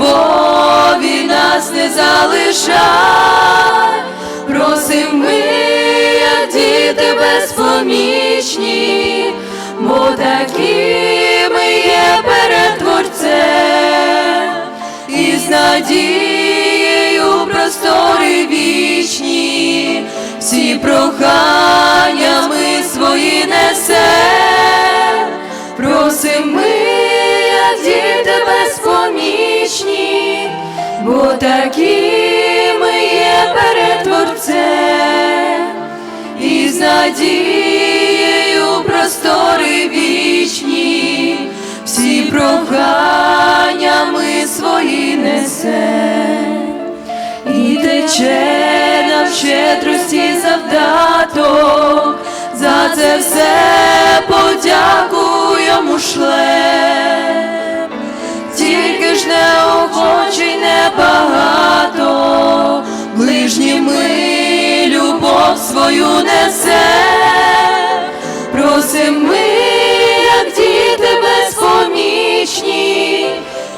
любові нас не залишай, просим ми, як діти безпомічні, бо такі ми є перед Творцем, і з надією простори вічні, всі прохання бо такі ми є перед Творцем, і з надією простори вічні, всі прохання ми свої несем, і тече нам щедрості завдаток, за це все подякуємо шлем. Тільки ж неохочий небагато, любов несе, просим ми, як діти безпомічні,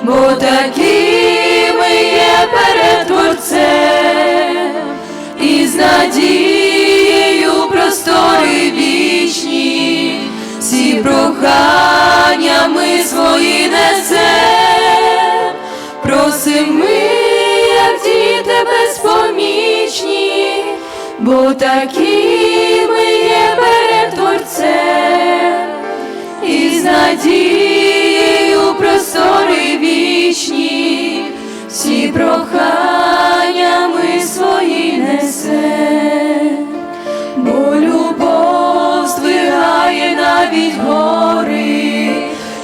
бо такі ми є перед Творцем, і з надією простори вічні, всі прохання ми свої несем, просим ми, діти безпомічні, бо такі ми є перед Творцем, і з надією простори вічні, всі прохання ми свої несем, бо любов здвигає навіть гори,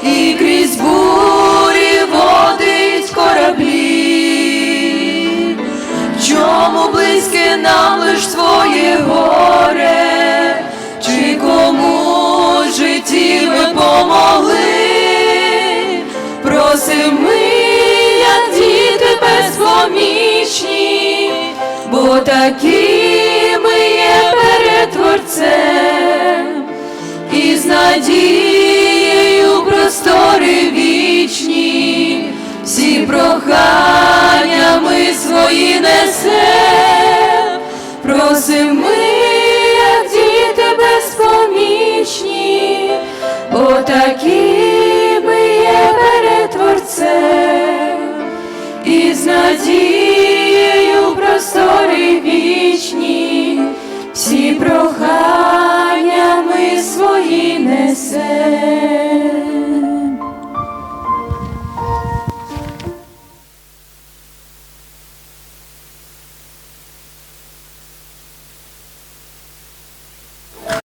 і крізь бурі водить кораблі. Чому близьке нам просим ми, як діти безпомічні, бо такі ми є перед Творцем, і з надією простори вічні, всі прохання ми свої несем, Jesus.